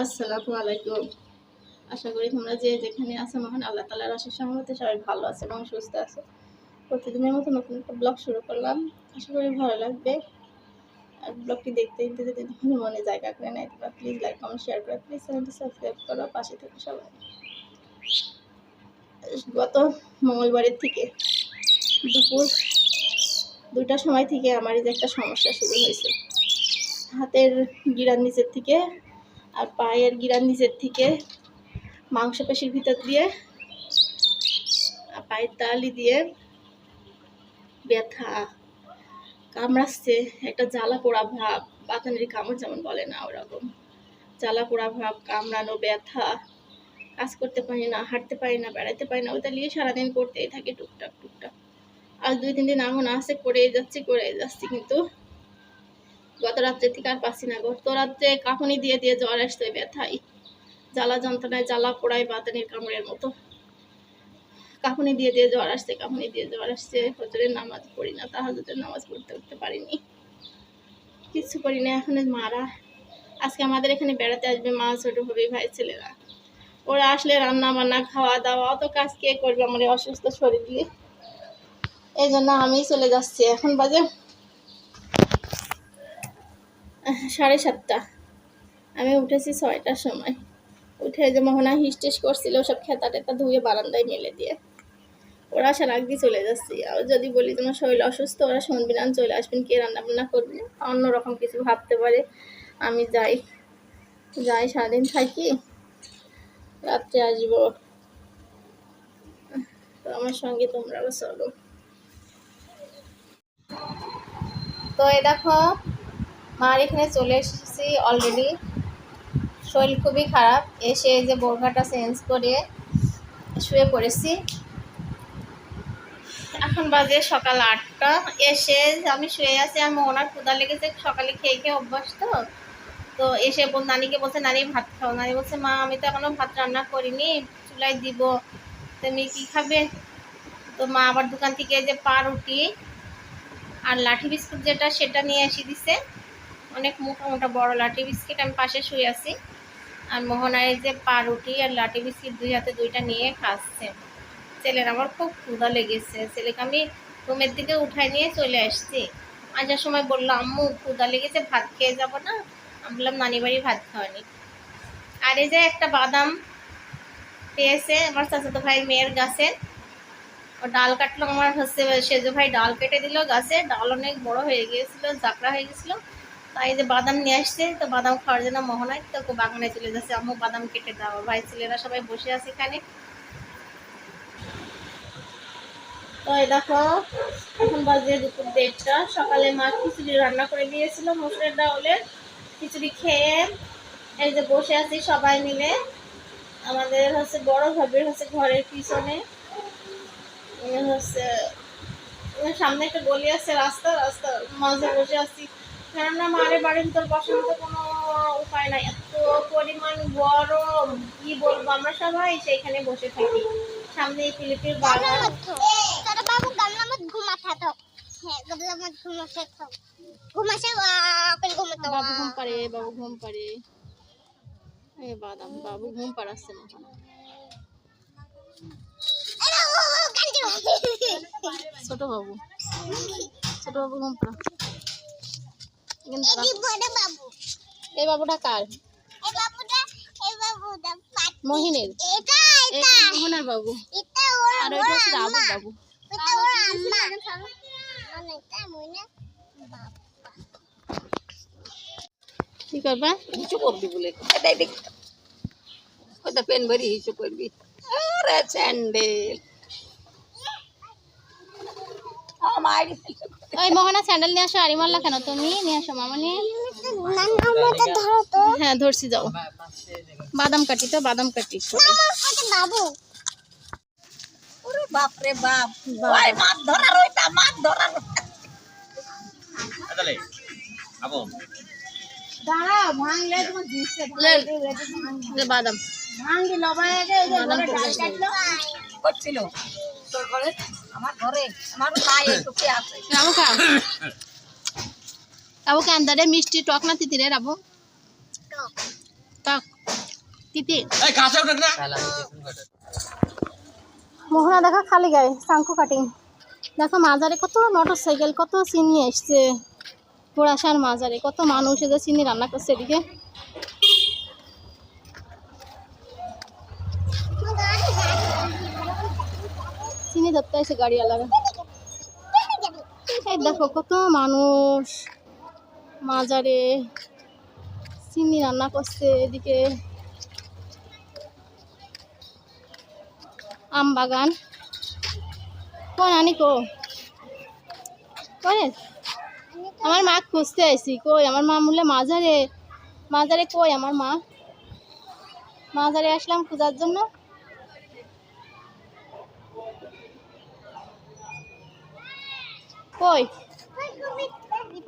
আসসালামু আলাইকুম। আশা করি তোমরা যে যেখানে আছো মহান আল্লাহ তালার আশার সহমতে সবাই ভালো আছে এবং সুস্থ আছে প্রতিদিনের মতো নতুন একটা ব্লগ শুরু করলাম। আশা করি ভালো লাগবে। আর ব্লগটি দেখতে দেখতে যদি তোমার মনে জায়গা করে নেয় তোমরা প্লিজ লাইক কমেন্ট শেয়ার করে প্লিজ চ্যানেলটি সাবস্ক্রাইব করো, পাশে থেকে সবাই। গত মঙ্গলবারের থেকে দুপুর দুটার সময় থেকে আমার এই যে একটা সমস্যা শুরু হয়েছে। হাতের গিরার নিচের থেকে আর পায়ের গিরার নিচের থেকে মাংসপেশির ভিতর দিয়ে আর পায়ের তালি দিয়ে ব্যথা কামড়াচ্ছে। একটা জ্বালা পোড়া ভাব, বাতানের কামড় যেমন বলে না ওরকম। জ্বালা পোড়া ভাব, কামড়ানো ব্যথা, কাজ করতে পারি না, হাঁটতে পারি না বেড়াতে পারি না, ওইটা নিয়ে সারাদিন করতেই থাকে টুকটাক টুকটাক। আর দুই, তিন দিন এমন আসে করেই যাচ্ছি করে যাচ্ছি, কিন্তু গত রাত্রে থেকে আর পাচ্ছি না। গত রাত্রে কাঁপুনি দিয়ে দিয়ে জ্বর আসতে ব্যথাই জ্বালা যন্ত্রণায় জ্বালা পোড়ায় বাতানির কামড়ের মতো। কাঁপুনি দিয়ে দিয়ে জ্বর আসছে, কাঁপুনি দিয়ে জ্বর আসছে। হজরের নামাজ পড়ি না তাহাজের নামাজ পড়তে উঠতে পারিনি। কিচ্ছু করি না, এখন মারা। আজকে আমাদের এখানে বেড়াতে আসবে মা, ছোট ভাবি, ভাই, ছেলেরা। ওরা আসলে রান্না বান্না খাওয়া দাওয়া অত কাজ কে করবে আমার অসুস্থ শরীর দিয়ে এই জন্য আমি চলে যাচ্ছি। এখন বাজে সাড়ে সাতটা। আমি উঠেছি ছয়টার সময়। উঠে যে মোহনা হিস্টেস করছিল, সব খেতা টেতা ধুয়ে বারান্দায় মেলে দিয়ে। ওরা আসার আগে চলে যাচ্ছি। আর যদি বলি তোমার শরীর অসুস্থ, ওরা শুনবি না, চলে আসবেন, কে রান্না বান্না করবে অন্যরকম কিছু ভাবতে পারে। আমি যাই। যাই সারাদিন থাকি। রাত্রে আসব। তো আমার সঙ্গে তোমরাও চলো। তো এ দেখো মার এখানে চলে এসেছি অলরেডি শরীর খুবই খারাপ। এসে এই যে বোরখাটা চেঞ্জ করে শুয়ে পড়েছি। এখন বাজে সকাল আটটা। এসে আমি শুয়ে আছি আমি ওনার ক্ষুদা লেগেছে, সকালে খেয়ে খেয়ে অভ্যাস তো তো এসে নানিকে বলছে, নানি, ভাত খাও। নানি বলছে, মা, আমি তো এখনও ভাত রান্না করিনি, চুলায় দিব। তুমি কি খাবে? তো মা আবার দোকান থেকে যে পাউরুটি আর লাঠি বিস্কুট যেটা, সেটা নিয়ে এসে দিছে। অনেক মোটা মোটা বড় লাঠি বিস্কিট আমি পাশে শুয়ে আছি। আর মোহনায় যে পাউরুটি আর লাঠি বিস্কিট দুই হাতে দুইটা নিয়ে খাচ্ছে। ছেলের আমার খুব ক্ষুধা লেগেছে। ছেলেকে আমি রুমের দিকে উঠাই নিয়ে চলে আসছি। আসার সময় বলল, আম্মু, ক্ষুধা লেগেছে, ভাত খেয়ে যাব না? আমি বললাম, নানি বাড়ি ভাত খাওয়ানি। আর এই যে একটা বাদাম পেয়েছে আমার চাচাতো ভাই মেয়ের গাছে। ও ডাল কাটলো আমার হচ্ছে, সেজো ভাই ডাল কেটে দিল গাছে। ডাল অনেক বড় হয়ে গিয়েছিল, জাকড়া হয়ে গেছিল তাই যে বাদাম নিয়ে আসছে, তো বাদাম খাওয়ার জন্য মোহনায় তো বাগানে চলে যাচ্ছে আম্মু, বাদাম কেটে দাও। ভাই ছেলেরা সবাই বসে আছে এখানে। তো এই দেখো, এখন বাজে দুপুর দেড়টা। সকালে মা খিচুড়ি রান্না করে দিয়েছিল, মসুরের ডাউলের খিচুড়ি খেয়ে এই যে বসে আছি সবাই মিলে। আমাদের হচ্ছে বড় ভাবির হচ্ছে ঘরের পিছনে। হচ্ছে সামনে একটা গলি আছে, রাস্তা রাস্তা মাঝে বসে আছি। কেননা মারে বাড়ির ভিতর বসার মতো কোনো উপায় নাই। এত পরিমাণ গরম কি বলব? আমরা সবাই সেইখানে বসে থাকি। সামনে এই ফিলিপির বাগান। তারা বাবু গামলা মত ঘুমা থাকো। হ্যাঁ গামলা মত ঘুমা থাকো ঘুমাসে আপেল ঘুমাতো বাবু ঘুম পারে বাবু ঘুম পারে এ বাদাম বাবু ঘুম পাড়াচ্ছে মহান ছোট বাবু। ছোট বাবু ঘুম পাড়া এখানে দাঁড়া। বড় বাবু এই বাবুটা কার? এই বাবুটা এই বাবুটা পাট মহিনের। এটা এই এটা মোহনার বাবু। এটা ওর আর ওইটা হচ্ছে রাবুর বাবু। এটা ওর আম্মা। মানে কি করবা? হিসু করবি বলে? পেন ভরি হিসু করবি। আরে স্যান্ডেল। ওই মোহনা স্যান্ডেল নিয়ে আসো আরিমাল্লা কেন? তুমি নিয়ে আসো মামা নিয়ে। না না আমাকে ধরো তো হ্যাঁ ধরছি যাও। বাদাম কাটি তো বাদাম কাটি। বাবু। বাপ মাছ ধরার ওইটা মাছ ধরার ভাঙলে বাদাম। করছিল তোর ঘরে? আমার ঘরে আমার পায়ে টুকে আছে। রাবু খাও রাবু কান্দারে মিষ্টি টক না তিতিরে রাবু টক। তিতি। এই কাছে উঠে না। মোহনা দেখা খালি গায়ে শঙ্কু কাটিং। দেখো মাজারে কত মোটর সাইকেল কত চিনি এসছে। ঘোড়াসার মাজারে কত মানুষ এদের চিনি রান্না করছে এদিকে। চিনি ধরতে গাড়ি আলাদা এই দেখো কত মানুষ। মাজারে চিনি রান্না করছে এদিকে। আম বাগান। কোন আনি কো? করে আমার মা খুঁজতে আইসি কই? আমার মা বললে, মাজারে মাজারে কই আমার মা? মাজারে আসলাম খোঁজার জন্য। কই?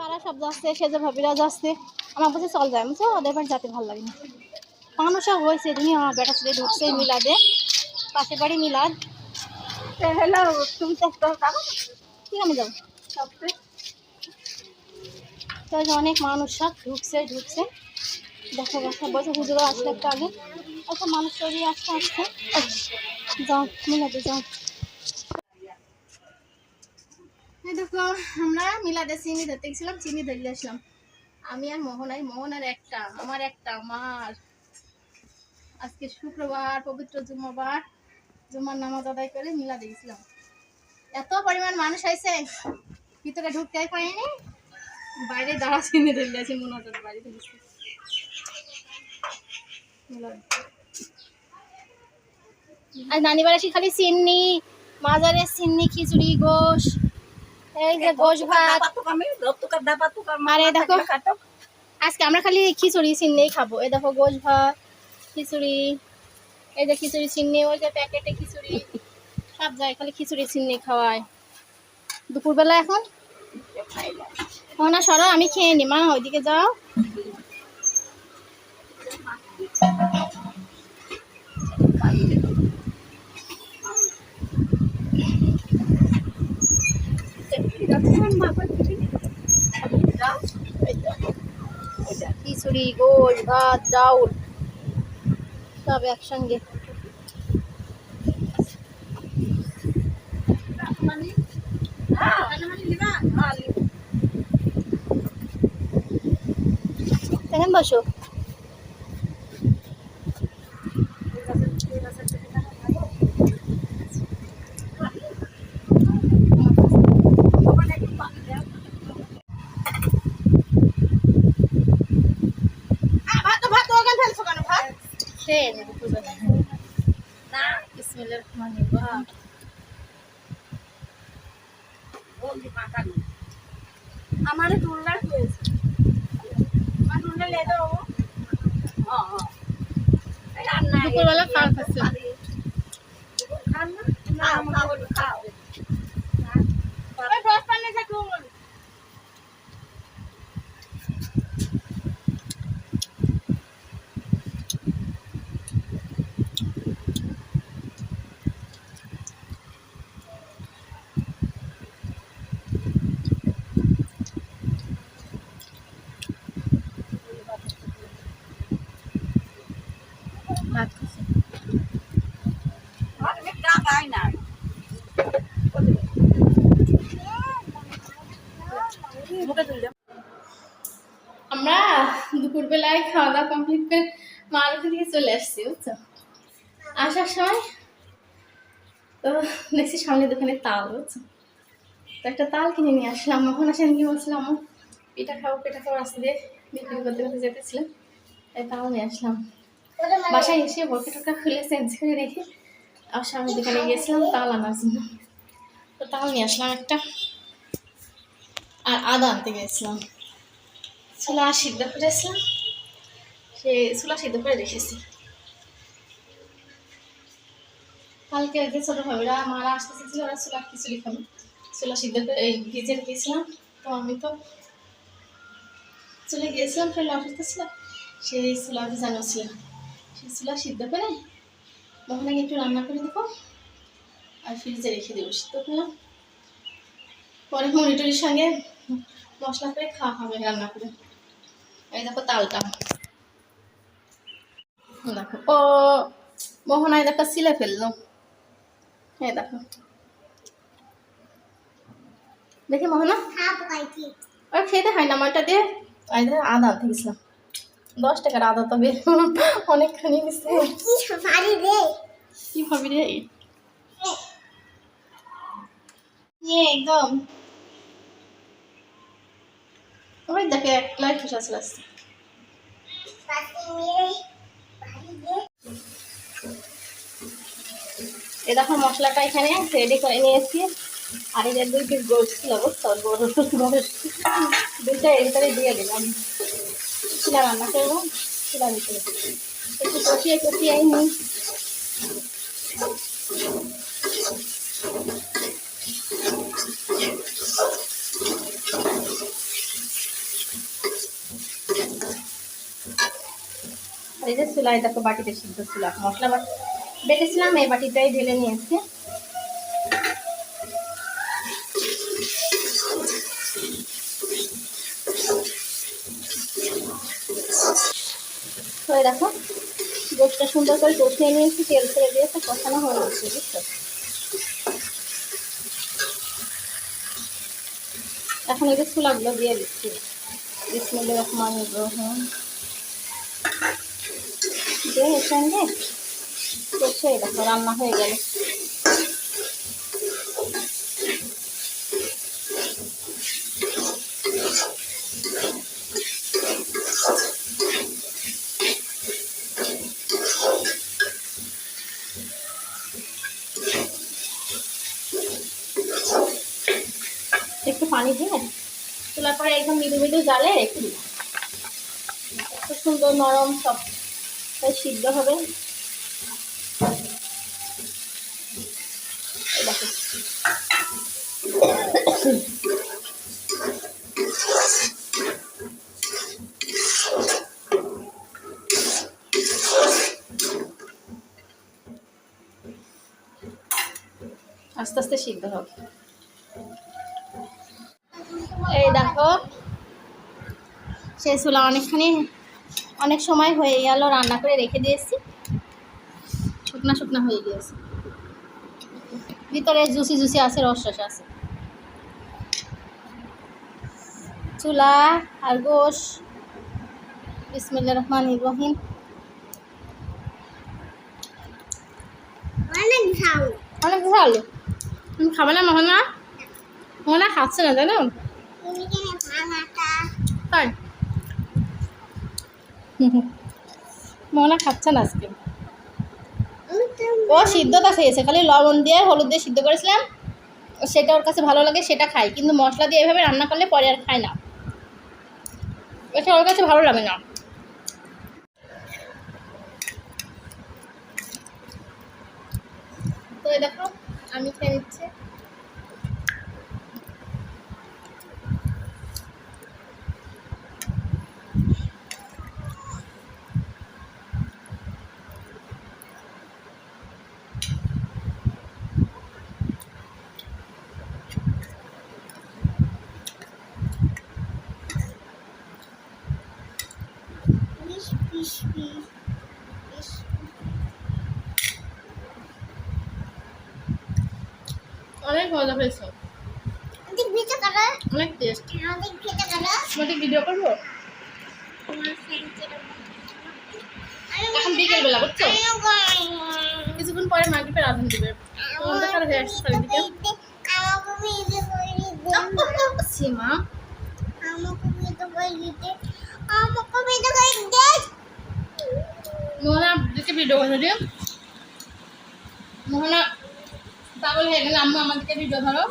পাড়া সব যাচ্ছে সেজে ভাবিরা যাচ্ছে। আমার বলছে চল যায় বুঝছ? ওদের বাড়ি যেতে ভালো লাগে না। মানুষও হয়েছে তুমি আমার বেটা ছেলে ঢুকছে মিলাদে। পাশের বাড়ি মিলাদ। হ্যালো তুমি ঠিক আমি যাব? তো অনেক মানুষ সব ঢুকছে ঢুকছে। দেখো বসে বসে হুজুরও আসলে একটু আগে। আচ্ছা মানুষ তৈরি আসতে আসতে যাও মিলাদে যাও এই দেখো, আমরা মিলাদে চিনি ধরতে গেছিলাম, চিনি ধরলে আসলাম। আমি আর মোহন আর মোহন আর একটা, আমার একটা, আমার। আজকে শুক্রবার, পবিত্র জুম্মাবার। জুম্মার নামাজ আদায় করে মিলাদে গেছিলাম। এত পরিমাণ মানুষ হয়েছে ভিতরে ঢুকতে পারিনি। বাইরে দাঁড়া চিনি ধরলে আছে মোনাজার বাড়িতে আর নানি বাড়ি খালি চিন্নি মাজারে চিন্নি খিচুড়ি, গোশ। এই যে গোশ ভাত। আরে দেখো আজকে আমরা খালি খিচুড়ি খাব। এই দেখো গোশ ভাত খিচুড়ি এই যে খিচুড়ি চিন্নি ওই যে প্যাকেটে খিচুড়ি। সব জায়গায় খালি খিচুড়ি চিন্নি খাওয়ায়। দুপুরবেলা এখন? ও না সরো আমি খেয়ে নি মা ওইদিকে যাও। খিচুড়ি গোল ভাত ডাউল সব একসঙ্গে। এখানে বসো। খেয়ে নেব না বিসমিল্লাহির রহমানির রহিম। আমার টুলনার হয়েছে আমার টুলনা লে দাও দুপুরবেলা খাওয়া খাচ্ছে ওই ব্রাশ পানি যা কেউ বলো। ভাত খাচ্ছে আমরা দুপুরবেলায় খাওয়া দাওয়া কমপ্লিট করে মারুতি থেকে চলে আসছি, বুঝছ? আসার সময় তো দেখছি সামনে দোকানে তাল, বুঝছ? তো একটা তাল কিনে নিয়ে আসলাম। মোহন আসেন কি বলছিলাম পিঠা খাব পিঠা খাব রাস্তা দিয়ে বিক্রি করতে করতে যেতেছিলাম। তাই তাল নিয়ে আসলাম। বাসায় এসে বোরকা টোকা খুলে চেঞ্জ করে রেখে আর সামনে দোকানে গিয়েছিলাম তাল আনার জন্য। তো তাল নিয়ে আসলাম একটা। আর আদা আনতে গেছিলাম। ছোলা সিদ্ধ করে করেছিলাম সে ছোলা সিদ্ধ করে রেখেছি। কালকে যে ছোটো ভাবিরা মারা আসতে চেয়েছিল ওরা ছোলা খিচুড়ি খাবে। ছোলা সিদ্ধ করে এই ভিজে রেখেছিলাম। তো আমি তো চলে গিয়েছিলাম, ফেলে অসুস্থ ছিল সেই ছোলা ভিজানো ছিল। সেই ছোলা সিদ্ধ করে মোহনাকে একটু রান্না করে দেবো আর ফ্রিজে রেখে দেবো। সিদ্ধ করলাম। পরে মনিটরির সঙ্গে মশলা করে খাওয়া হবে রান্না করে। এই দেখো তালটা। দেখো ও মোহনায় দেখা সিলে ফেলল। হ্যাঁ দেখো। দেখি মোহনা। আর খেতে হয় না আমারটা দিয়ে আই ধর আদা আনতে গেছিলাম। দশ টাকার আদা তবে অনেকখানি দিচ্ছে কি ভাবি রে? একদম। ওই দেখে এক লাইট খোসা চলে আসছে পাশে মেরে ভারী রে এ দেখো মশলাটা এখানে রেডি করে নিয়েছি আর যে দুই পিস গোস ছিল বুঝছ গোস গোস দুইটা এর দিয়ে দিলাম শিলা রান্না করব শিলা একটু কষিয়ে কষিয়ে নিই এই যে চুলাই দেখো বাটিতে সিদ্ধ ছিল মশলা বাটি বেটেছিলাম, এই বাটিটাই ঢেলে নিয়েছি। তো দেখো, গোষ্ঠটা সুন্দর করে কষিয়ে নিয়েছি, তেল ছেড়ে দিয়েছে কষানো হয়ে গেছে, বুঝছ? এখন এই যে ছোলাগুলো দিয়ে দিচ্ছি। বিসমিল্লাহির রহমানির রহিম। দিয়ে সঙ্গে কষে এই দেখো, রান্না হয়ে গেল। একটু পানি দিয়ে তোলার পরে একদম মৃদু মৃদু জালে রেখে দিলাম। খুব সুন্দর নরম সব সিদ্ধ হবে। আস্তে আস্তে সিদ্ধ হবে। এই দেখো। সেই চুলা অনেকখানি। অনেক সময় হয়ে গেল রান্না করে রেখে দিয়েছি। শুকনা শুকনা হয়ে গিয়েছে। ভিতরে জুসি জুসি আছে রস রস আছে। চুলা আর গোশ বিসমিল্লা রহমান ইব্রাহিম অনেক ঝাল। অনেক ভালো তুমি খাবে না মোহনা? মোহনা খাচ্ছে না জানো তাই? মোহনা খাচ্ছে না আজকে। ও সিদ্ধটা খেয়েছে, খালি লবণ দিয়ে হলুদ দিয়ে সিদ্ধ করেছিলাম। সেটা ওর কাছে ভালো লাগে, সেটা খাই কিন্তু মশলা দিয়ে এভাবে রান্না করলে পরে আর খায় না। এটা ওর কাছে ভালো লাগে না। তো দেখো, আমি খেয়ে নিচ্ছি। অনেক মজা হয়েছে। অনেক টেস্ট তোমাকে ভিডিও করব? আমার এখন বিকেলবেলা বুঝছ? কিছুক্ষণ পরে মাগরিবের আজান দিবে। অন্ধকার হয়ে আসছে চারিদিকে সীমা মোহনা দিকে ভিডিও করে দিও মোহনা পাগল হয়ে গেলে আম্মু আমাদেরকে ভিডিও ধরো।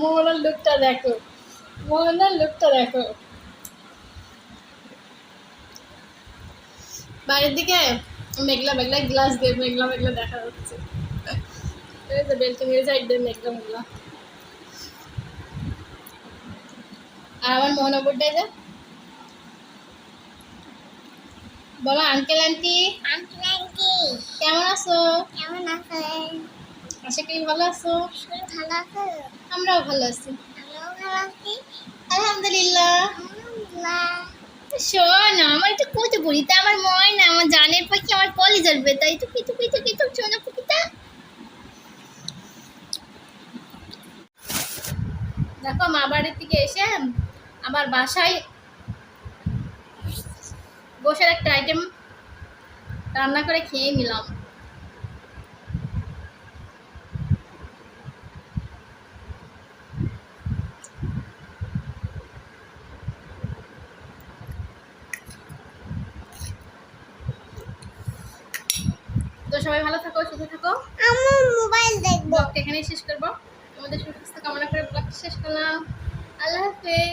মোহনার লুকটা দেখো। মোহনার লুকটা দেখো। বাইরের দিকে মেঘলা মেঘলা গ্লাস দিয়ে মেঘলা মেঘলা দেখা যাচ্ছে। বেলকনির সাইড দিয়ে মেঘলা মেঘলা। আর আমার মোহনপুরটা যে বলো আঙ্কেল আন্টি আন্টি আন্টি কেমন আছো? কেমন আছেন? আশা করি ভালো আছো। ভালো আছে। আমরাও ভালো আছি। আমরাও ভালো আছি। আলহামদুলিল্লাহ। শোন আমার একটু কত বলি তা আমার ময়না আমার জানের পাখি আমার কলেজের বেতা একটু কিতু কিতু কিতু চোনা পুকিতা দেখো মা বাড়ির থেকে এসে আমার বাসায় বসার একটা আইটেম রান্না করে খেয়ে নিলাম। তো সবাই ভালো থাকো সুস্থ থাকো। আমার মোবাইল দেখব। এখানেই শেষ করব। আমাদের সুস্বাস্থ্য কামনা করে ব্লগটা শেষ করলাম। আল্লাহ হাফেজ।